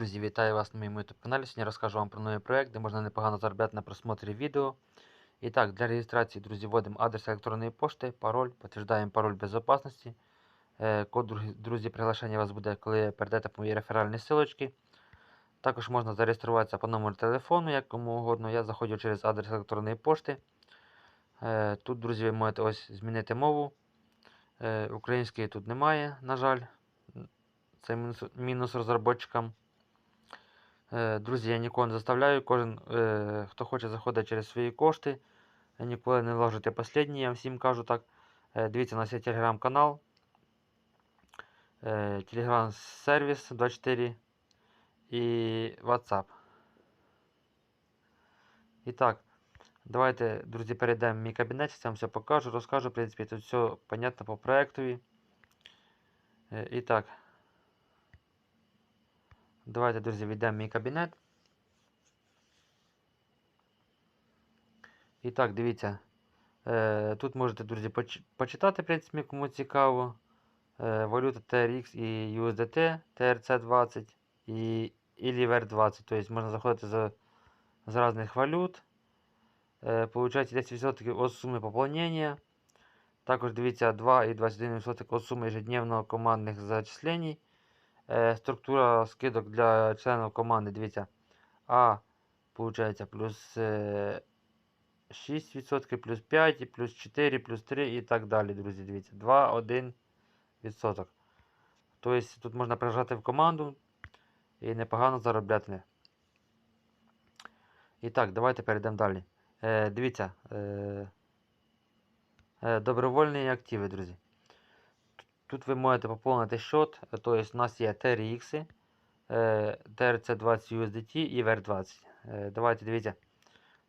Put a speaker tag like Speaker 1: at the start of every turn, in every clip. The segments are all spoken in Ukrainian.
Speaker 1: Друзі, вітаю вас на моєму YouTube каналі. Сьогодні розкажу вам про новий проект, де можна непогано заробляти на просмотрі відео. І так, для реєстрації, друзі, вводимо адрес електронної пошти, пароль, підтверждаємо пароль безопасності. Е, Код, друзі- приглашення вас буде, коли перейдете по моїй реферальній силочці. Також можна зареєструватися по номеру телефону, як угодно. Я заходжу через адрес електронної пошти. Е, Тут, друзі, ви можете ось змінити мову. Е, Української тут немає, на жаль. Це мінус, мінус розробникам. Е, Друзі, я нікого не заставляю. Кожен, хто хоче, заходить через свої кошти. Ніколи не вложите останні, я всім кажу так. Дивіться, нас є телеграм-канал, телеграм-сервіс 24 і WhatsApp. І так, давайте, друзі, перейдемо в мій кабінет, я вам все покажу, розкажу. В принципі, тут все понятно по проектові. Е, І так. Давайте, друзі, війдемо в мій кабінет. І так, дивіться. Е, тут можете, друзі, почитати, в принципі, кому цікаво. Е, валюта TRX і USDT, TRC20 і, і LIVR20. Тобто можна заходити з, з різних валют. Е, получаєте 10% від суми поповнення. Також дивіться 2 і 21% від суми ежедневного командних зачислений. Е, структура скидок для членів команди. Дивіться. А, получається, плюс е, 6%, плюс 5, і плюс 4, плюс 3 і так далі, друзі. Дивіться. 2, 1 відсоток. Тобто тут можна прижати в команду і непогано заробляти. І так, давайте перейдемо далі. Е, дивіться. Е, е, добровольні активи, друзі. Тут ви можете поповнити счет. Тобто у нас є TRX, TRC20 USDT і VR20. Е, Давайте дивіться.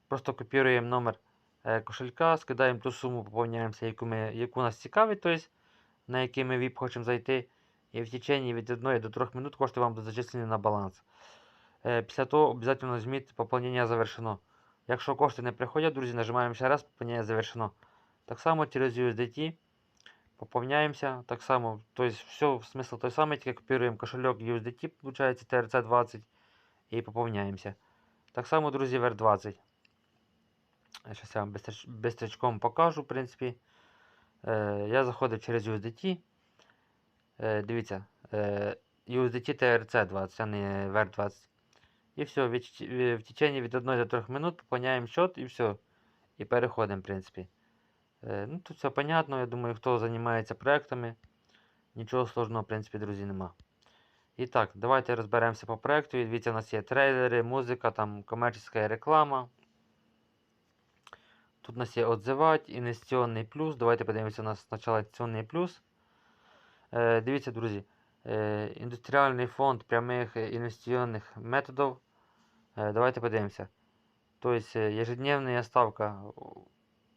Speaker 1: Просто копіруємо номер е, кошелька, скидаємо ту суму, поповняємося, яку, ми, яку нас цікавить, тобто, на який ми VIP хочемо зайти. І в течение від 1 до 3 минут кошти вам будуть зачислені на баланс. Е, Після того обов'язково нажміть поповнення завершено. Якщо кошти не приходять, друзі, нажимаємо ще раз, поповнення завершено. Так само через USDT поповняємося. Так само, тобто все, смисл той самий, тільки копіруємо кошельок USDT, виходить TRC20 і поповняємося. Так само, друзі, VR20. Зараз я вам бистрячком покажу, в принципі. Е, я заходив через USDT. Е, дивіться, е, USDT TRC20, а не VR20. І все, в в течение від 1 до 3 минут поповняємо счет і все. І переходимо, в принципі. Е, ну, тут все понятно, я думаю, хто займається проектами. Нічого сложного, в принципі, друзі, нема. І так, давайте розберемося по проекту. Дивіться, у нас є трейлери, музика, там комерційна реклама. Тут у нас є отзивати, інвестиційний плюс. Давайте подивимося у нас спочатку інвестиційний плюс. Е, дивіться, друзі, е, індустріальний фонд прямих інвестиційних методів. Е, давайте подивимося. Тобто, ежедневна ставка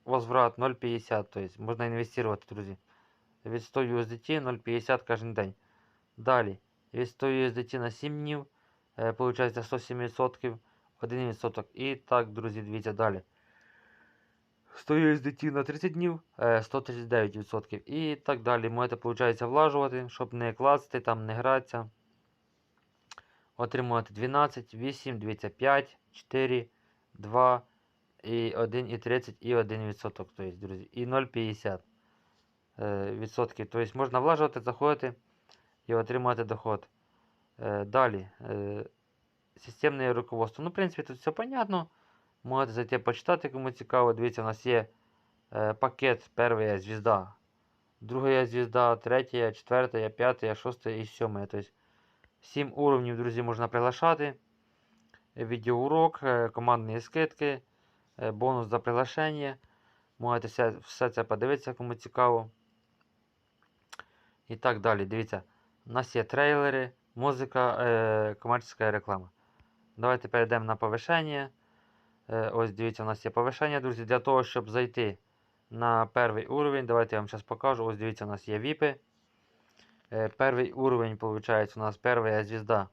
Speaker 1: возврат 0,50, то есть можна інвестувати, друзі. Від 100 USDT 0,50 кожен день. Далі, від 100 USDT на 7 днів, получається 107%, 1%. І так, друзі, дивіться далі. 100 USDT на 30 днів, е, 139%. І так далі. Можете, виходить, влажувати, щоб не класти, там не гратися. Отримувати 12, 8, дивіться, 5, 4, 2, і 1,30 і 1 відсоток, тобто, друзі, і 0,50 е, відсотків. Тобто можна влажувати, заходити і отримати доход. Е, далі. Е, системне руководство. Ну, в принципі, тут все понятно. Можете зайти почитати, кому цікаво. Дивіться, у нас є е, пакет перша звізда, друга звізда, третя, четверта, п'ята, шоста і сьома. Тобто 7 уровнів, друзі, можна приглашати. Відеоурок, командні скидки. Е, бонус за приглашення. Можете все, це подивитися, кому цікаво. І так далі. Дивіться, у нас є трейлери, музика, е, комерційна реклама. Давайте перейдемо на повишення. Е, ось дивіться, у нас є повишення, друзі. Для того, щоб зайти на перший уровень, давайте я вам зараз покажу. Ось дивіться, у нас є віпи. Е, перший уровень, виходить, у нас перша звізда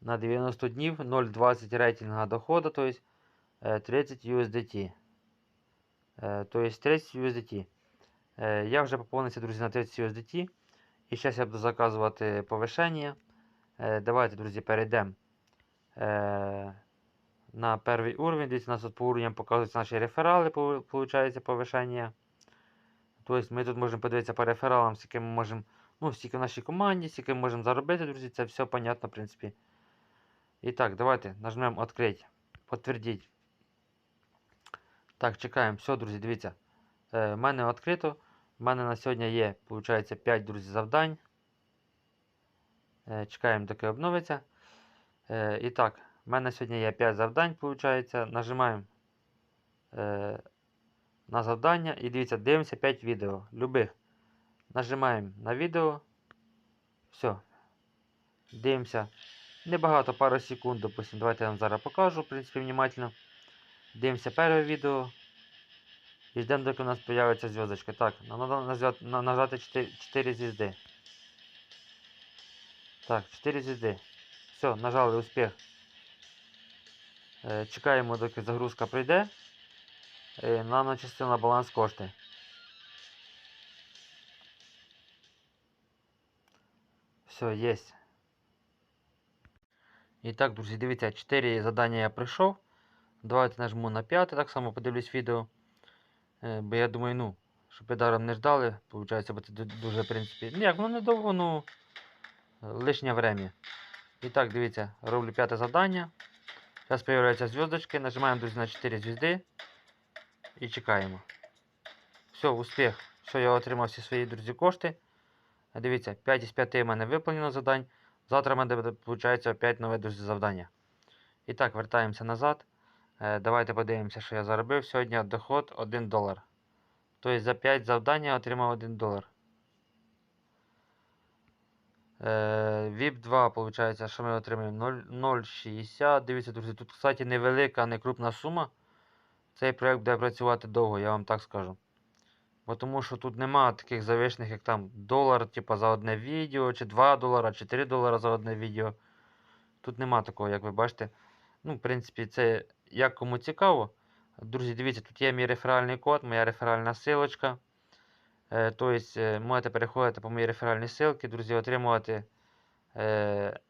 Speaker 1: на 90 днів, 0,20 рейтинга доходу, то есть е, 30 USDT. Е, То есть 30 USDT. Е, Я вже поповнився, друзі, на 30 USDT. І зараз я буду заказувати повишення. Давайте, друзі, перейдемо на перший уровень. Дивіться, у нас тут по уровням показуються наші реферали, виходить, повишення. Тобто ми тут можемо подивитися по рефералам, скільки ми можемо, ну, скільки в нашій команді, скільки ми можемо заробити, друзі, це все понятно, в принципі. І так, давайте нажмемо «Открыть», «Подтвердить». Так, чекаємо. Все, друзі, дивіться. Е, в мене відкрито. У мене на сьогодні є, виходить, 5 друзі, завдань. Е, чекаємо, доки обновиться. Е, і так, в мене сьогодні є 5 завдань, виходить. Нажимаємо е, на завдання і дивіться, дивимося 5 відео. Любих. Нажимаємо на відео. Все. Дивимося. Небагато, пару секунд, допустим. Давайте я вам зараз покажу, в принципі, внимательно. Дивимося перше відео. І ждемо, доки у нас з'явиться зв'язочка. Так, нам треба нажати 4, 4 звізди. Так, 4 звізди. Все, нажали успіх. Е, чекаємо, доки загрузка прийде. Е, нам начислили на баланс кошти. Все, есть. І так, друзі, дивіться, 4 завдання я пройшов. Давайте нажму на 5, так само подивлюсь відео. Е, бо я думаю, ну, щоб ви даром не ждали, виходить, бо це дуже, в принципі. Як, ну недовго, ну лишнє время. І так, дивіться, роблю п'яте завдання. Зараз з'являються зв'язочки, нажимаємо, друзі, на 4 звізди і чекаємо. Все, успіх. Все, я отримав всі свої друзі кошти. Е, Дивіться, 5 із 5 в мене виповнено завдань. Завтра в мене виходить, опять нове друзі завдання. І так, вертаємося назад. Е, Давайте подивимося, що я заробив сьогодні. Доход 1 долар. Тобто за 5 завдань я отримав 1 долар. VIP 2, виходить, що ми отримаємо 0,60. Дивіться, друзі, тут, кстати, невелика, не крупна сума. Цей проект буде працювати довго, я вам так скажу. Бо тому що тут нема таких завишених, як там долар, типу, за одне відео, чи 2 долара, чи 3 долара за одне відео. Тут нема такого, як ви бачите. Ну, в принципі, це як кому цікаво. Друзі, дивіться, тут є мій реферальний код, моя реферальна силочка. Тобто, можете переходити по моїй реферальній ссылці, друзі, отримувати, е,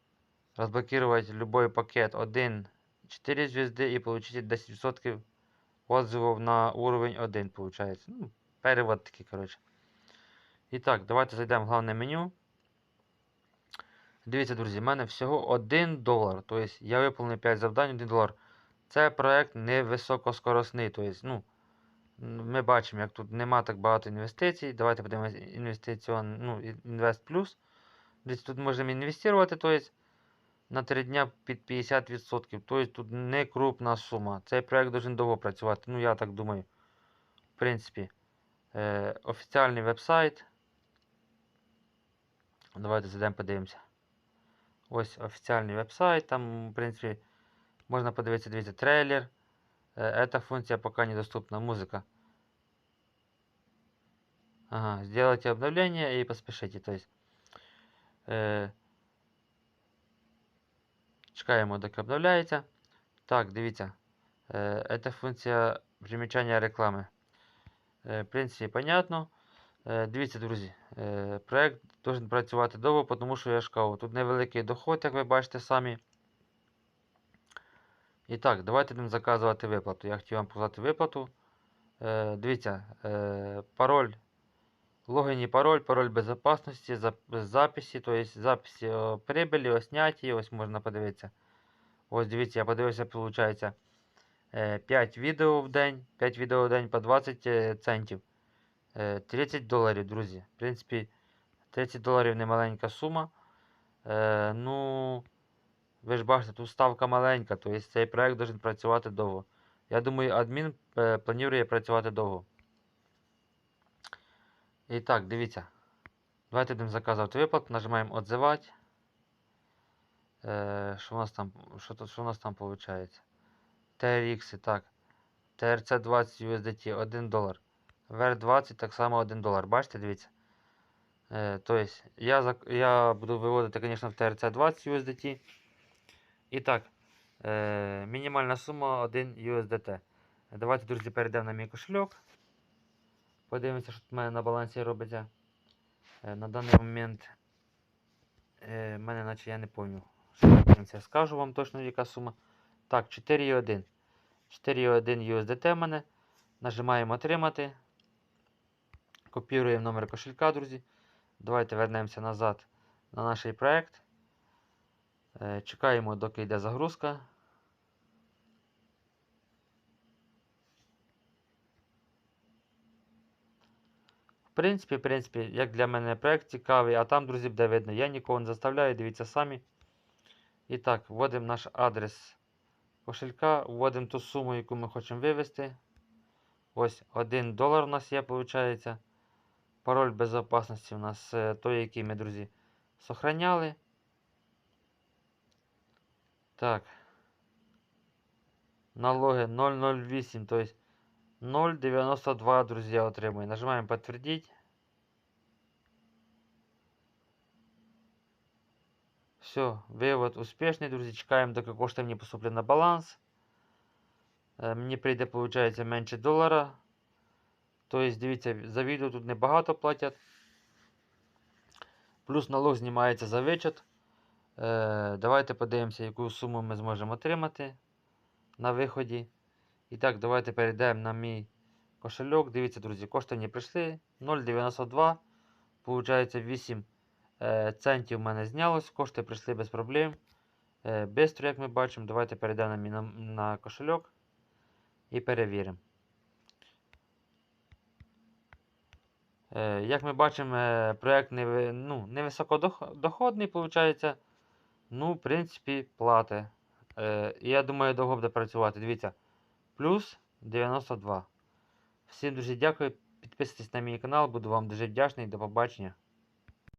Speaker 1: розблокувати будь-який пакет 1, 4 звізди і отримати 10% отзывов на уровень 1, виходить. Ну, перевод такий, коротше. І так, давайте зайдемо в головне меню. Дивіться, друзі, в мене всього 1 долар. Тобто я виповнив 5 завдань, 1 долар. Це проект не високоскоросний. Тобто, ну, ми бачимо, як тут нема так багато інвестицій. Давайте подивимося інвестиціон, ну, Інвест Плюс. Десь тут можемо інвестувати, тобто на 3 дня під 50%. Тобто тут не крупна сума. Цей проект дуже довго працювати. Ну, я так думаю. В принципі, е, офіціальний веб-сайт. Давайте зайдемо подивимося. Ось офіціальний веб-сайт. Там, в принципі, можна подивитися, дивіться, трейлер. Э, Эта функция пока недоступна. Музыка. Ага, сделайте обновление и поспешите. То есть, е, чекаємо, доки обновляється. Так, дивіться. Е, Эта функція примічання реклами. Е, В принципі, понятно. Е, Дивіться, друзі. е, Проект должен працювати довго, тому що я ж кажу, тут невеликий доход, як ви бачите самі. І так, давайте будемо заказувати виплату. Я хотів вам показати виплату. Е, дивіться, е, пароль, логін і пароль, пароль безпечності, зап- записі, тобто записі о, прибилі, о сняті, ось можна подивитися. Ось дивіться, я подивився, виходить, е, 5 відео в день, 5 відео в день по 20 е, центів. Е, 30 доларів, друзі. В принципі, 30 доларів не маленька сума. Е, ну, ви ж бачите, тут ставка маленька, тобто цей проект має працювати довго. Я думаю, адмін е, планує працювати довго. І так, дивіться. Давайте будемо заказувати виплату, нажимаємо «Отзивати». Е, що у нас там, що, що у нас там виходить? TRX, так. TRC 20 USDT 1 долар. VR 20 так само 1 долар. Бачите, дивіться. Тобто, я, я буду виводити, звісно, в TRC 20 USDT. І так, е, мінімальна сума 1 USDT. Давайте, друзі, перейдемо на мій кошельок. Подивимося, що в мене на балансі робиться. Е, на даний момент Е, мене наче я не пам'ятаю. Зараз я скажу вам точно, яка сума. Так, 4,1. 4,1 USDT в мене. Нажимаємо отримати. Копіруємо номер кошелька, друзі. Давайте вернемося назад на наш проект. Е, Чекаємо, доки йде загрузка. В принципі, в принципі, як для мене проект цікавий, а там, друзі, буде видно. Я нікого не заставляю, дивіться самі. І так, вводимо наш адрес кошелька, вводимо ту суму, яку ми хочемо вивести. Ось 1 долар у нас є, виходить. Пароль безопасності у нас е, той, який ми, друзі, сохраняли. Так. Налоги 008, то есть 0,92, друзья, отримуємо. Нажимаємо подтвердить. Все, вивод успішний, друзі. Чекаємо, доки кошти мені поступлять на баланс. Е, Мені прийде, виходить, менше долара. Тобто, дивіться, за відео тут небагато платять. Плюс налог знімається за вичет. Е, давайте подивимося, яку суму ми зможемо отримати на виході. І так, давайте перейдемо на мій кошельок. Дивіться, друзі, кошти мені прийшли. 0,92. Получається 8 е, центів в мене знялось. Кошти прийшли без проблем. Е, бистро, як ми бачимо. Давайте перейдемо на, на, на кошельок і перевіримо. Як ми бачимо, проект не, ну, невисокодоходний, виходить. Ну, в принципі, плати. Е, я думаю, довго буде працювати. Дивіться, плюс 92. Всім дуже дякую. Підписуйтесь на мій канал, буду вам дуже вдячний. До побачення.